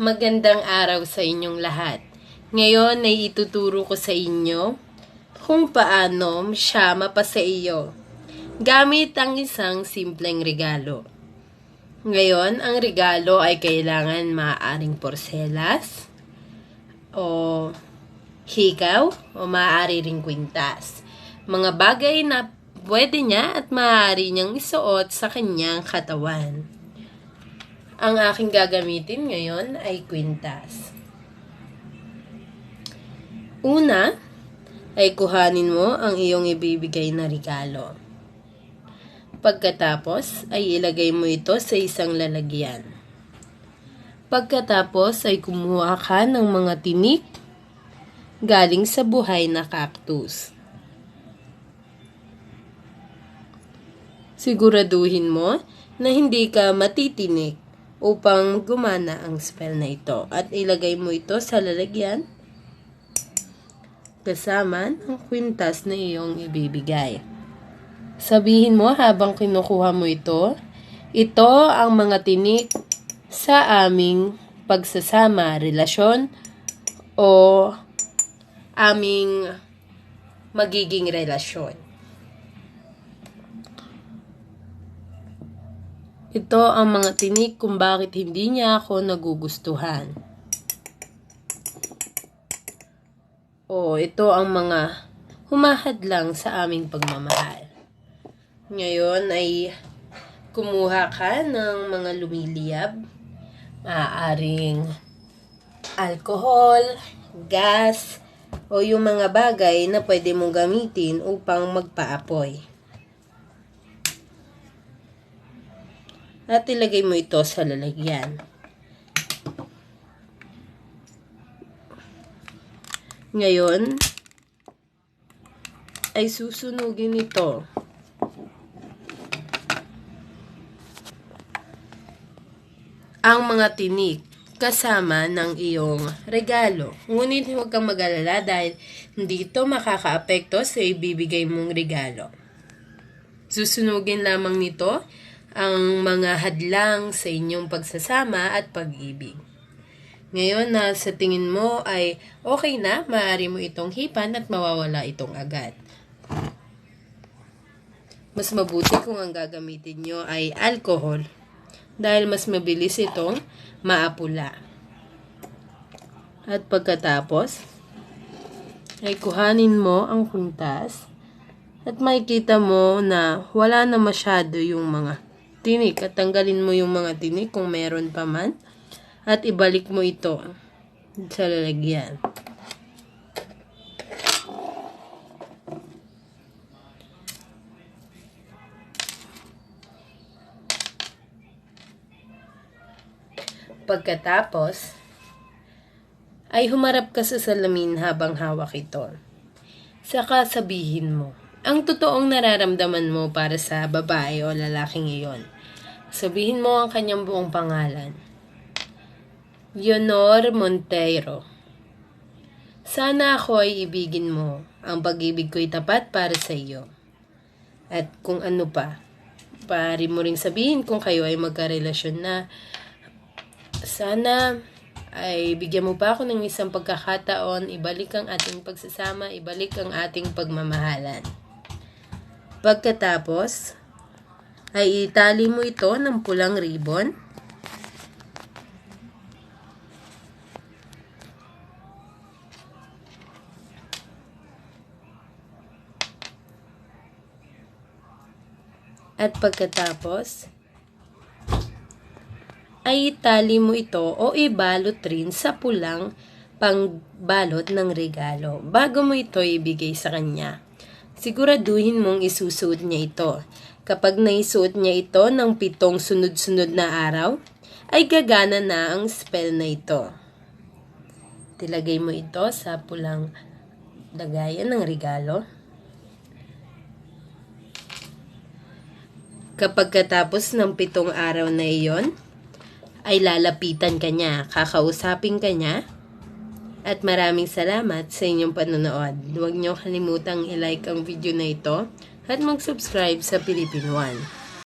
Magandang araw sa inyong lahat. Ngayon ay ituturo ko sa inyo kung paano siya mapasa iyo gamit ang isang simpleng regalo. Ngayon, ang regalo ay kailangan maaaring porselas o hikaw o maaari ring kwintas. Mga bagay na pwede niya at maaari niyang isuot sa kanyang katawan. Ang aking gagamitin ngayon ay kwintas. Una, ay kuhanin mo ang iyong ibibigay na regalo. Pagkatapos, ay ilagay mo ito sa isang lalagyan. Pagkatapos, ay kumuha ka ng mga tinik galing sa buhay na cactus. Siguraduhin mo na hindi ka matitinik upang gumana ang spell na ito. At ilagay mo ito sa lalagyan kasama ng kwintas na iyong ibibigay. Sabihin mo habang kinukuha mo ito, ito ang mga tinik sa aming pagsasama, relasyon, o aming magiging relasyon. Ito ang mga tinik kung bakit hindi niya ako nagugustuhan. O ito ang mga humahad lang sa aming pagmamahal. Ngayon ay kumuha ka ng mga lumiliyab, maaaring alcohol, gas, o yung mga bagay na pwede mong gamitin upang magpaapoy. At ilagay mo ito sa lalagyan. Ngayon, ay susunugin ito. Ang mga tinik kasama ng iyong regalo. Ngunit huwag kang mag-alala dahil hindi ito makakaapekto sa ibibigay mong regalo. Susunugin lamang nito ang mga hadlang sa inyong pagsasama at pag-ibig. Ngayon na sa tingin mo ay okay na, maaari mo itong hipan at mawawala itong agad. Mas mabuti kung ang gagamitin nyo ay alcohol dahil mas mabilis itong maapula. At pagkatapos, ay kuhanin mo ang kuntas at makikita mo na wala na masyado yung mga tinik at tanggalin mo yung mga tinik kung meron pa man at ibalik mo ito sa lalagyan. Pagkatapos, ay humarap ka sa salamin habang hawak ito. Saka sabihin mo, ang totoong nararamdaman mo para sa babae o lalaking iyon. Sabihin mo ang kanyang buong pangalan. Leonor Monteiro. Sana ako ay ibigin mo. Ang pag-ibig ko'y tapat para sa iyo. At kung ano pa, pari mo ring sabihin kung kayo ay magkarelasyon na. Sana ay bigyan mo pa ako ng isang pagkakataon, ibalik ang ating pagsasama, ibalik ang ating pagmamahalan. Pagkatapos, ay itali mo ito ng pulang ribbon. At pagkatapos, ay itali mo ito o ibalot rin sa pulang pangbalot ng regalo bago mo ito ibigay sa kanya siguraduhin mong isusuot niya ito. Kapag naisuot niya ito ng pitong sunod-sunod na araw, ay gagana na ang spell na ito. Tilagay mo ito sa pulang lagayan ng regalo. Kapag katapos ng pitong araw na iyon, ay lalapitan ka niya, kakausapin ka niya, at maraming salamat sa inyong panonood. Huwag niyo kalimutang i-like ang video na ito at mag-subscribe sa Philippine One.